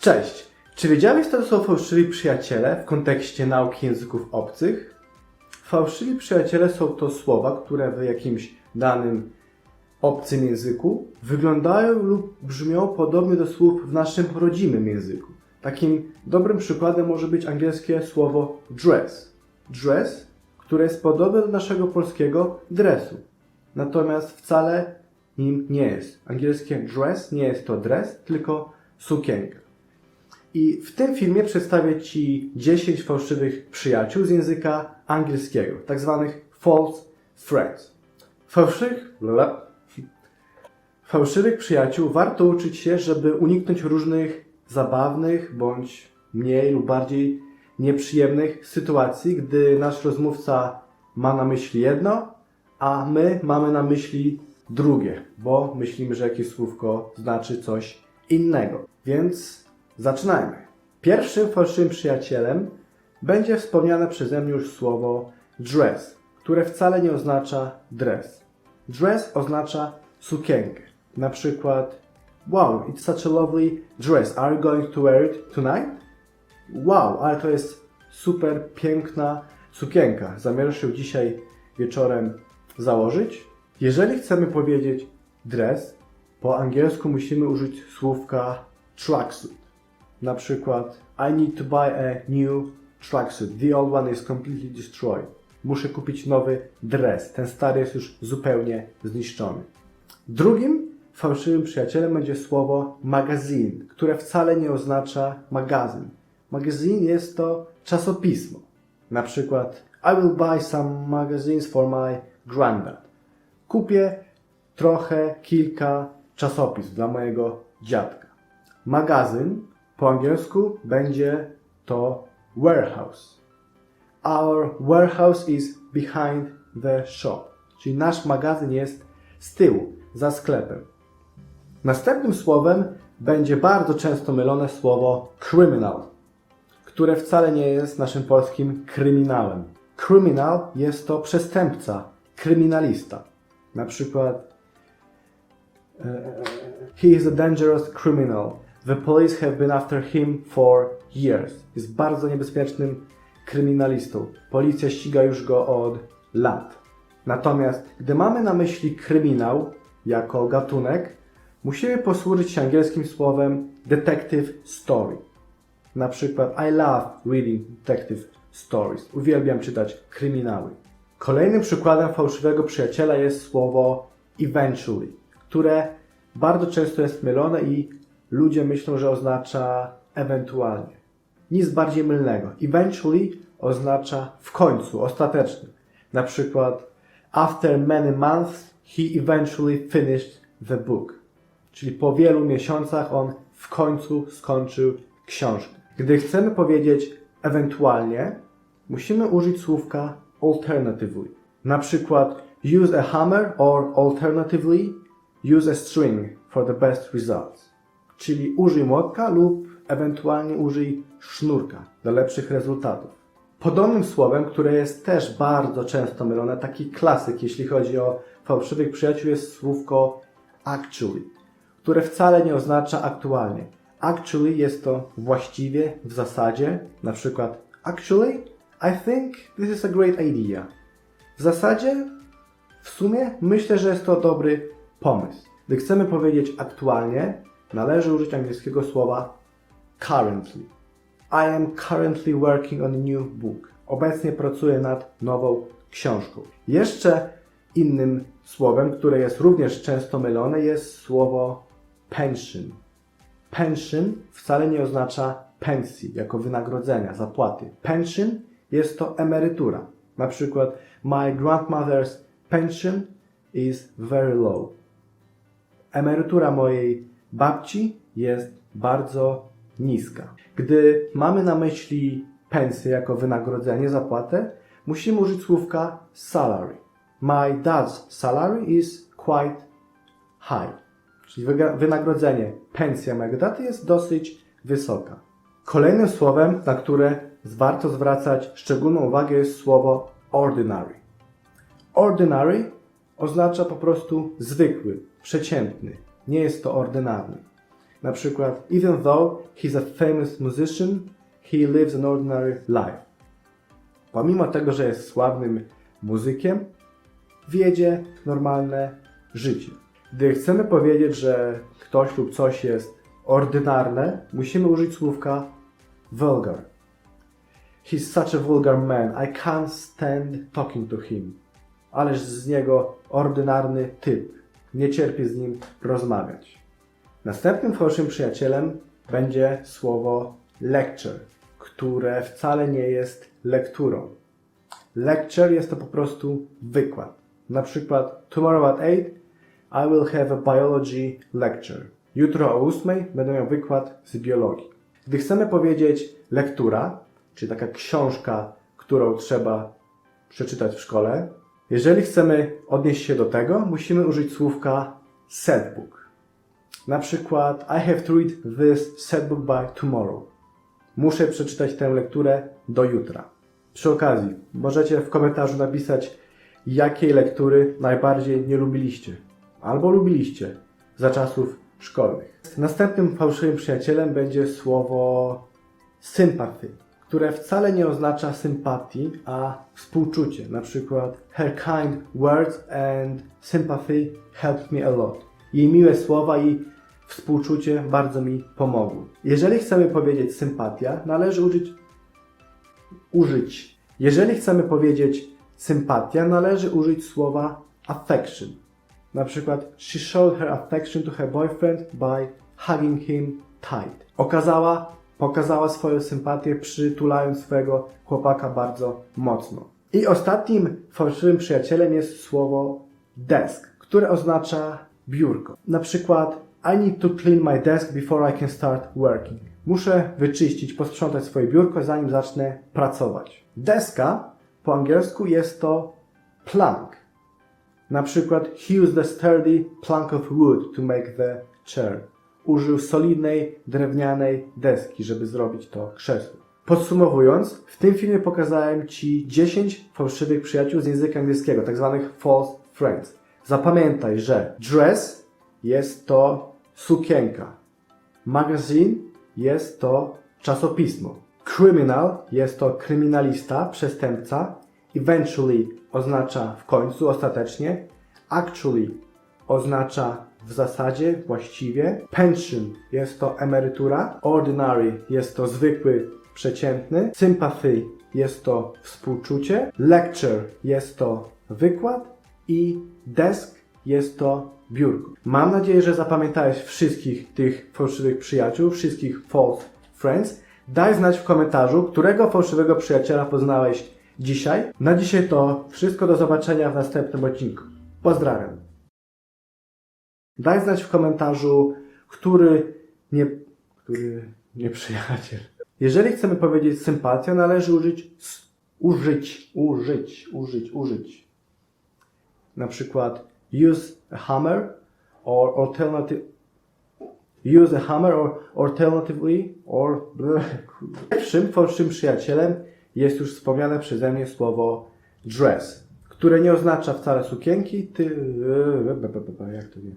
Cześć! Czy wiedziałeś, co to są fałszywi przyjaciele w kontekście nauki języków obcych? Fałszywi przyjaciele są to słowa, które w jakimś danym obcym języku wyglądają lub brzmią podobnie do słów w naszym rodzimym języku. Takim dobrym przykładem może być angielskie słowo dress. Dress, które jest podobne do naszego polskiego dresu. Natomiast wcale nim nie jest. Angielskie dress nie jest to dress, tylko sukienka. I w tym filmie przedstawię Ci 10 fałszywych przyjaciół z języka angielskiego, tak zwanych false friends. Fałszywych, fałszywych przyjaciół warto uczyć się, żeby uniknąć różnych zabawnych bądź mniej lub bardziej nieprzyjemnych sytuacji, gdy nasz rozmówca ma na myśli jedno, a my mamy na myśli drugie, bo myślimy, że jakieś słówko znaczy coś innego. Więc zaczynajmy. Pierwszym fałszywym przyjacielem będzie wspomniane przeze mnie już słowo dress, które wcale nie oznacza dress. Dress oznacza sukienkę. Na przykład Wow, it's such a lovely dress. Are you going to wear it tonight? Wow, ale to jest super piękna sukienka. Zamierzasz ją dzisiaj wieczorem założyć? Jeżeli chcemy powiedzieć dress, po angielsku musimy użyć słówka tracksuit. Na przykład I need to buy a new tracksuit. The old one is completely destroyed. Muszę kupić nowy dres. Ten stary jest już zupełnie zniszczony. Drugim fałszywym przyjacielem będzie słowo magazine, które wcale nie oznacza magazyn. Magazine jest to czasopismo. Na przykład I will buy some magazines for my granddad. Kupię trochę, kilka czasopism dla mojego dziadka. Magazyn po angielsku będzie to warehouse. Our warehouse is behind the shop. Czyli nasz magazyn jest z tyłu, za sklepem. Następnym słowem będzie bardzo często mylone słowo criminal, które wcale nie jest naszym polskim kryminałem. Criminal jest to przestępca, kryminalista. Na przykład e, He is a dangerous criminal. The police have been after him for years. Jest bardzo niebezpiecznym kryminalistą. Policja ściga już go od lat. Natomiast gdy mamy na myśli kryminał jako gatunek, musimy posłużyć się angielskim słowem detective story. Na przykład I love reading detective stories. Uwielbiam czytać kryminały. Kolejnym przykładem fałszywego przyjaciela jest słowo eventually, które bardzo często jest mylone i ludzie myślą, że oznacza ewentualnie. Nic bardziej mylnego. Eventually oznacza w końcu, ostatecznie. Na przykład After many months he eventually finished the book. Czyli po wielu miesiącach on w końcu skończył książkę. Gdy chcemy powiedzieć ewentualnie, musimy użyć słówka alternatively. Na przykład use a hammer or alternatively use a string for the best results. Czyli użyj młotka lub ewentualnie użyj sznurka dla lepszych rezultatów. Podobnym słowem, które jest też bardzo często mylone, taki klasyk, jeśli chodzi o fałszywych przyjaciół, jest słówko actually, które wcale nie oznacza aktualnie. Actually jest to właściwie, w zasadzie, na przykład actually, I think this is a great idea. W zasadzie, w sumie, myślę, że jest to dobry pomysł. Gdy chcemy powiedzieć aktualnie, należy użyć angielskiego słowa currently. I am currently working on a new book. Obecnie pracuję nad nową książką. Jeszcze innym słowem, które jest również często mylone, jest słowo pension. Pension wcale nie oznacza pensji, jako wynagrodzenia, zapłaty. Pension jest to emerytura. Na przykład, my grandmother's pension is very low. Emerytura mojej babci jest bardzo niska. Gdy mamy na myśli pensję jako wynagrodzenie, zapłatę, musimy użyć słówka salary. My dad's salary is quite high. Czyli wynagrodzenie, pensja mojego taty jest dosyć wysoka. Kolejnym słowem, na które warto zwracać szczególną uwagę jest słowo ordinary. Ordinary oznacza po prostu zwykły, przeciętny. Nie jest to ordynarny. Na przykład, even though he's a famous musician, he lives an ordinary life. Pomimo tego, że jest sławnym muzykiem, wiedzie normalne życie. Gdy chcemy powiedzieć, że ktoś lub coś jest ordynarne, musimy użyć słówka vulgar. He's such a vulgar man, I can't stand talking to him. Ależ z niego ordynarny typ. Nie cierpię z nim rozmawiać. Następnym fałszywym przyjacielem będzie słowo lecture, które wcale nie jest lekturą. Lecture jest to po prostu wykład. Na przykład tomorrow at 8 I will have a biology lecture. Jutro o 8 będę miał wykład z biologii. Gdy chcemy powiedzieć lektura, czyli taka książka, którą trzeba przeczytać w szkole, jeżeli chcemy odnieść się do tego, musimy użyć słówka set book. Na przykład I have to read this set book by tomorrow. Muszę przeczytać tę lekturę do jutra. Przy okazji, możecie w komentarzu napisać, jakiej lektury najbardziej nie lubiliście albo lubiliście za czasów szkolnych. Następnym fałszywym przyjacielem będzie słowo sympathy, które wcale nie oznacza sympatii, a współczucie. Na przykład her kind words and sympathy helped me a lot. Jej miłe słowa i współczucie bardzo mi pomogły. Jeżeli chcemy powiedzieć sympatia, należy użyć użyć. Jeżeli chcemy powiedzieć sympatia, należy użyć słowa affection. Na przykład she showed her affection to her boyfriend by hugging him tight. Okazała, pokazała swoją sympatię przytulając swojego chłopaka bardzo mocno. I ostatnim fałszywym przyjacielem jest słowo desk, które oznacza biurko. Na przykład I need to clean my desk before I can start working. Muszę wyczyścić, posprzątać swoje biurko, zanim zacznę pracować. Deska po angielsku jest to plank. Na przykład he used a sturdy plank of wood to make the chair. Użył solidnej, drewnianej deski, żeby zrobić to krzesło. Podsumowując, w tym filmie pokazałem Ci 10 fałszywych przyjaciół z języka angielskiego, tak zwanych false friends. Zapamiętaj, że dress jest to sukienka. Magazine jest to czasopismo. Criminal jest to kryminalista, przestępca. Eventually oznacza w końcu, ostatecznie. Actually oznacza w zasadzie, właściwie. Pension jest to emerytura. Ordinary jest to zwykły, przeciętny. Sympathy jest to współczucie. Lecture jest to wykład. I desk jest to biurko. Mam nadzieję, że zapamiętałeś wszystkich tych fałszywych przyjaciół, wszystkich false friends. Daj znać w komentarzu, którego fałszywego przyjaciela poznałeś dzisiaj. Na dzisiaj to wszystko. Do zobaczenia w następnym odcinku. Pozdrawiam. Daj znać w komentarzu, który nie, który nie przyjaciel. Jeżeli chcemy powiedzieć sympatia, należy użyć użyć, użyć, użyć, użyć. Na przykład use a hammer or alternative use a hammer or alternatively or pierwszym fałszywym przyjacielem jest już wspomniane przeze mnie słowo dress, które nie oznacza wcale sukienki, ty jak to nie